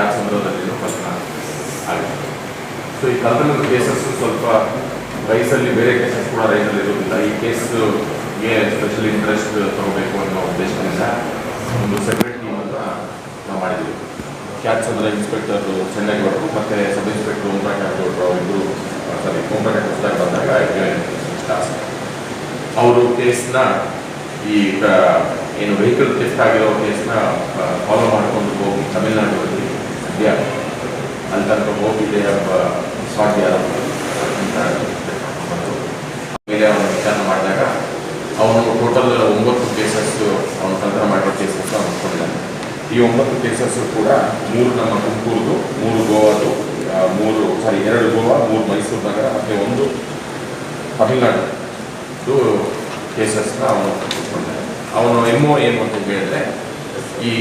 ಆ ಸಂದರ್ಭದಲ್ಲಿ ಪ್ರಶ್ನ ಆಗುತ್ತೆ ಸೊ ಈ ಕಲ್ತನದ ಕೇಸಸ್ಸು ಸ್ವಲ್ಪ ರೈಸಲ್ಲಿ ಬೇರೆ ಕೇಸಸ್ ಕೂಡ ರೈಸಲ್ಲಿ ಇರೋದಿಲ್ಲ ಈ ಕೇಸ್ಗೆ ಸ್ಪೆಷಲ್ ಇಂಟ್ರೆಸ್ಟ್ ತಗೋಬೇಕು ಅನ್ನೋ ಉದ್ದೇಶದಿಂದ ಒಂದು ಸೆಪ್ರೇಟ್ ಸೆಕ್ರೆಟ್ ಅಂತ ನಾವು ಮಾಡಿದ್ದೀವಿ. ಕ್ಯಾಚ್ ಅಂದರೆ ಇನ್ಸ್ಪೆಕ್ಟರ್ ಚೆನ್ನಾಗಿ ಚೆನ್ನೈಗೌಡರು ಮತ್ತು ಸಬ್ ಇನ್ಸ್ಪೆಕ್ಟರ್ ಓಂಪ್ರಾಕೌಡರು ಅವರಿಬ್ಬರು ಸಾರಿ ಓಂಪ್ರಾಕೌಡರ್ ಬಂದಾಗ ಅವರು ಕೇಸ್ನ ಈ ಏನು ವೆಹಿಕಲ್ ಟೆಸ್ಟ್ ಆಗಿರೋ ಕೇಸ್ನ ಫಾಲೋ ಮಾಡ್ಕೊಂಡು ಹೋಗಿ ತಮಿಳ್ನಾಡಿನಲ್ಲಿ ಸದ್ಯ ಅಲ್ಲಿ ತನಕ ಹೋಗಿ ದೇ ಸ್ವಾಟ್ ಯಾರು ಅಂತ ಬಂದು ಮೇಲೆ ಅವನು ವಿಚಾರಣೆ ಮಾಡಿದಾಗ ಅವನು ಟೋಟಲ್ ಒಂಬತ್ತು ಕೇಸಸ್ ಅವನು ತಂತ್ರ ಮಾಡಿರೋ ಕೇಸಸ್ ಅವನು ಈ ಒಂಬತ್ತು ಕೇಸಸ್ ಕೂಡ ಮೂರು ನಮ್ಮ ತುಮಕೂರ್ದು ಮೂರು ಗೋವಾದು ಮೂರು ಸಾರಿ ಎರಡು ಗೋವಾ ಮೂರು ಮೈಸೂರು ನಗರ ಮತ್ತು ಒಂದು ತಮಿಳ್ನಾಡು ಕೇಸಸ್ನ ಅವನು ಅವನು ಎಂ ಒ ಏನು ಅಂತ ಹೇಳಿದ್ರೆ ಈ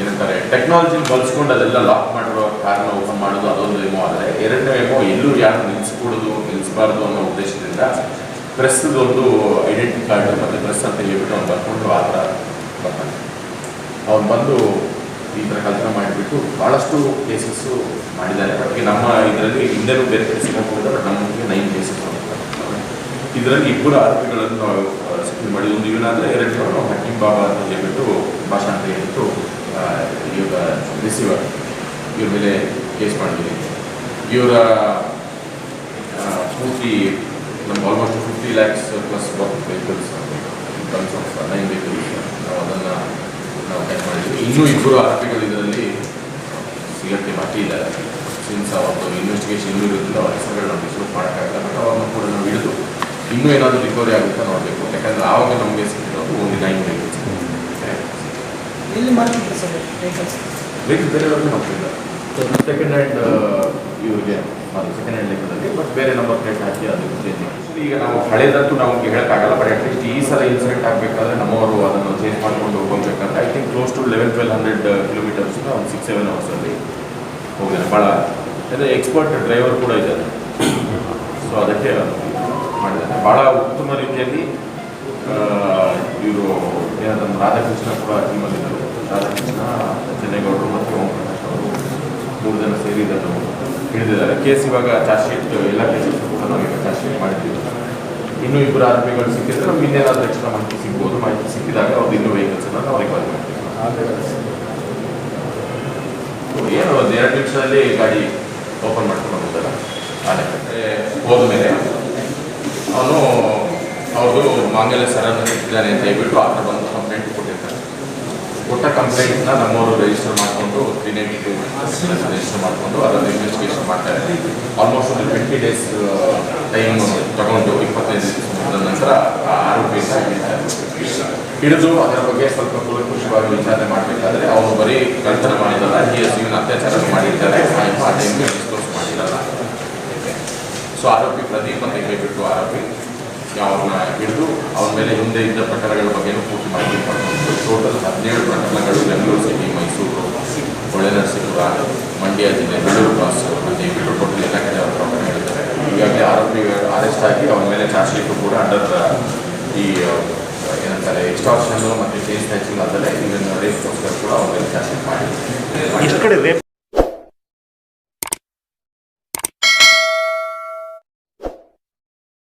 ಏನಂತಾರೆ ಟೆಕ್ನಾಲಜಿ ಬಳಸ್ಕೊಂಡು ಅದೆಲ್ಲ ಲಾಕ್ ಮಾಡಿರೋ ಕಾರಣ ಓಪನ್ ಮಾಡೋದು ಅದೊಂದು ಎಮೋ ಆದರೆ, ಎರಡನೇ ಎಮೋ ಎಲ್ಲೂ ಯಾರು ನಿಲ್ಲಿಸ್ಕೊಡೋದು ನಿಲ್ಲಿಸಬಾರ್ದು ಅನ್ನೋ ಉದ್ದೇಶದಿಂದ ಪ್ರೆಸ್ದು ಒಂದು ಐಡೆಂಟಿ ಕಾರ್ಡ್ ಮತ್ತು ಪ್ರೆಸ್ ಅಂತ ಹೇಳ್ಬಿಟ್ಟು ಅವ್ನು ಬರ್ಕೊಂಡು ಆ ಥರ ಬರ್ತಾನೆ. ಅವ್ನು ಬಂದು ಈ ಥರ ಕಲ್ಪನೆ ಮಾಡಿಬಿಟ್ಟು ಭಾಳಷ್ಟು ಕೇಸಸ್ಸು ಮಾಡಿದ್ದಾರೆ. ಬಟ್ ನಮ್ಮ ಇದರಲ್ಲಿ ಹಿಂದೆನೂ ಬೇರೆ ಕಡೆ ಹೋಗ್ತಾರೆ ನಮಗೆ ನೈನ್ ಕೇಸಸ್ ಇದರಲ್ಲಿ ಇಬ್ಬರು ಆರೋಪಿಗಳನ್ನು ಸೆಕ್ಯೂರ್ ಮಾಡಿ, ಒಂದು ಇವನಾದರೆ ಎರಡು ಹಕ್ಕಿಂ ಬಾಬಾ ಅಂತ ಹೇಳಿಬಿಟ್ಟು ಭಾಷಣ ಅಂತ ಹೇಳ್ಬಿಟ್ಟು ಆ, ಇವಾಗ ರಿಸೀವರ್ ಇವ್ರ ಮೇಲೆ ಕೇಸ್ ಮಾಡಿದ್ದೀವಿ ಇವರ ಪೂರ್ತಿ ನಮ್ಮ almost fifty lakhs plus work vehicles terms of nine vehicles ನಾವು ಅದನ್ನು ನಾವು ಟೈಪ್ ಮಾಡಿದ್ವಿ ಇನ್ನೂ ಇಬ್ಬರು ಆರೋಪಿಗಳು ಇದರಲ್ಲಿ ಸಿಗಕ್ಕೆ ಬಾಕಿ ಇದ್ದಾರೆ ಸಿನ್ಸ್ ಅವತ್ತು ಇನ್ವೆಸ್ಟಿಗೇಷನ್ ಇನ್ನೂ ಇರೋದ್ರಿಂದ ಅವ್ರ ಹೆಸರುಗಳು ನಾವು ಡಿಸ್ಕ್ಲೋಸ್ ಮಾಡೋಕ್ಕಾಗಲ್ಲ ಬಟ್ ಅವ್ರನ್ನ ಕೂಡ ನಾವು ಹಿಡಿದು ಇನ್ನೂ ಏನಾದರೂ ರಿಕವರಿ ಆಗುತ್ತಾ ನೋಡಬೇಕು. ಯಾಕಂದರೆ ಆವಾಗ ನಮಗೆ ಸಿಕ್ಕಿರೋದು ಒಂದು ನೈನ್ ವೆಹಿಕಲ್ಸ್ ಎಲ್ಲಿ ಮಾಡ್ತಿದ್ರು ಸರ್ ವೆಹಿಕಲ್ ಬೇರೆಯವ್ರಿಗೆ ಹೋಗ್ತಿಲ್ಲ ಸೆಕೆಂಡ್ ಹ್ಯಾಂಡ್ ಇವ್ರಿಗೆ ಸೆಕೆಂಡ್ ಹ್ಯಾಂಡ್ ಲೆಕ್ಕದಲ್ಲಿ ಬಟ್ ಬೇರೆ ನಂಬರ್ ಪ್ಲೇಟ್ ಹಾಕಿ ಅದು ಚೇಂಜ್ ಮಾಡಿ. ಈಗ ನಾವು ಹಳೆದಂತೂ ನಮಗೆ ಹೇಳೋಕ್ಕಾಗಲ್ಲ ಬಟ್ ಅಟ್ಲೀಸ್ಟ್ ಈ ಸಲ ಇನ್ಸಿಡೆಂಟ್ ಆಗಬೇಕಾದ್ರೆ ನಮ್ಮವರು ಅದನ್ನು ಚೇಂಜ್ ಮಾಡ್ಕೊಂಡು ಹೋಗ್ಬೇಕಂದ್ರೆ I think close to eleven twelve hundred kilometres ಒಂದು ಸಿಕ್ಸ್ ಸೆವೆನ್ ಅವರ್ಸಲ್ಲಿ ಹೋಗಿದ್ದಾರೆ ಭಾಳ ಅಂದರೆ ಎಕ್ಸ್ಪರ್ಟ್ ಡ್ರೈವರ್ ಕೂಡ ಇದ್ದಾರೆ ಸೊ ಅದಕ್ಕೆ ಮಾಡಿದ್ದಾರೆ ಭಾಳ ಉತ್ತಮ ರೀತಿಯಲ್ಲಿ ಇವರು ಏನಾದ್ರು ರಾಧಾಕೃಷ್ಣ ಕೂಡ ಟೀಮಲ್ಲಿದ್ದರು ರಾಧಾಕೃಷ್ಣ ಚೆನ್ನೈಗೌಡರು ಮತ್ತು ಅವರು ಮೂರು ಜನ ಸೇರಿ ಇದನ್ನು ಹಿಡಿದಿದ್ದಾರೆ. ಕೇಸ್ ಇವಾಗ ಚಾರ್ಜ್ ಶೀಟ್, ಎಲ್ಲ ಕೇಸಸ್ ನಾವು ಚಾರ್ಜ್ ಶೀಟ್ ಮಾಡಿದ್ದೀವಿ. ಇನ್ನೂ ಇಬ್ಬರು ಆರೋಪಿಗಳು ಸಿಕ್ಕಿದ್ರೆ ನಮ್ಗೆ ಇನ್ನೇನಾದರೂ ಹೆಚ್ಚಿನ ಮಾಹಿತಿ ಸಿಗ್ಬೋದು. ಮಾಹಿತಿ ಸಿಕ್ಕಿದಾಗ ಅವ್ರು ಇನ್ನೂ ವೆಹಿಕಲ್ಸನ್ನು ನಾವು ರಿಕವರಿ ಮಾಡ್ತೀವಿ. ಏನು ಒಂದು ಎರಡು ನಿಮಿಷದಲ್ಲಿ ಗಾಡಿ ಓಪನ್ ಮಾಡ್ಕೊಂಡು ಹೋಗ್ತಾರೆ ಆದರೆ ಹೋದ ಮೇಲೆ ಅವನು ಅವ್ರದ್ದು ಮಾಂಗಲ್ಯ ಸರನ್ನು ಸಿಕ್ಕಿದ್ದಾನೆ ಅಂತ ಹೇಳ್ಬಿಟ್ಟು ಆ ಥರ ಬಂದು ಕೊಟ್ಟ ಕಂಪ್ಲೇಂಟ್ನ ನಮ್ಮವರು ರಿಜಿಸ್ಟರ್ ಮಾಡಿಕೊಂಡು ತ್ರೀ ನೈಂಟಿ ಟು ರಿಜಿಸ್ಟರ್ ಮಾಡಿಕೊಂಡು ಅದರಲ್ಲಿ ಇನ್ವೆಸ್ಟಿಗೇಷನ್ ಇದ್ದೀವಿ ಆಲ್ಮೋಸ್ಟ್ ಒಂದು ಟ್ವೆಂಟಿ ಡೇಸ್ ಟೈಮ್ ತಗೊಂಡು ಇಪ್ಪತ್ತೈದು ದಿವಸದ ನಂತರ ಆರೋಪಿಯಿಂದ ಹಿಡಿದು ಅದರ ಬಗ್ಗೆ ಸ್ವಲ್ಪ ಕೂಲಂಕುಷವಾಗಿ ವಿಚಾರಣೆ ಮಾಡಬೇಕಾದ್ರೆ ಅವನು ಬರೀ ಕಳ್ತನ ಮಾಡಿದ್ದಾರೆ ಈ ಇವನ ಅತ್ಯಾಚಾರ ಮಾಡಿದ್ದಾರೆ, ಆ ಟೈಮ್ಗೆ ಡಿಸ್ಕ್ಲೋಸ್ ಮಾಡಿರಲ್ಲ ಸೊ ಆರೋಪಿ ಪ್ರದೀಪ್ ಅಂತ ಹೇಳಿಬಿಟ್ಟು ಆರೋಪಿ ಅವ್ರನ್ನ ಹಿಡಿದು ಅವ್ರ ಮೇಲೆ ಹಿಂದೆ ಇದ್ದ ಪ್ರಕರಣಗಳ ಬಗ್ಗೆ ಪೂರ್ತಿ ಮಾಹಿತಿ ಪಡ್ಕೊಂಡು ಟೋಟಲ್ ಹದಿನೇಳು ಪ್ರಕರಣಗಳು ಬೆಂಗಳೂರು ಸಿಟಿ, ಮೈಸೂರು ಹೊಳೆನರಸೀಪುರ ಮಂಡ್ಯ ಜಿಲ್ಲೆ ಬೆಳ್ಳೂರು ಕ್ರಾಸ್ ಬಿಟ್ಟು ಟೋಟಲ್ ಎಲ್ಲ ಕಡೆ ಅವ್ರ ಹೇಳ್ತಾರೆ. ಈಗಾಗಲೇ ಆರೋಪಿ ಅರೆಸ್ಟ್ ಆಗಿ ಅವನ ಮೇಲೆ ಚಾರ್ಜ್ ಶೀಟು ಕೂಡ ಅಂಡರ್ ಈ ಏನಂತಾರೆ ಎಕ್ಸ್ಟಾರ್ಷನ್ ಮತ್ತು ಚೇಂಜ್ ಸ್ನ್ಯಾಚಿಂಗ್ ಅದಲ್ಲೇ ಇದನ್ನು ರೇಸ್ಗೋಸ್ಕರ ಕೂಡ ಅವ್ರ ಮೇಲೆ ಚಾರ್ಜ್ ಶೀಟ್ ಮಾಡಿ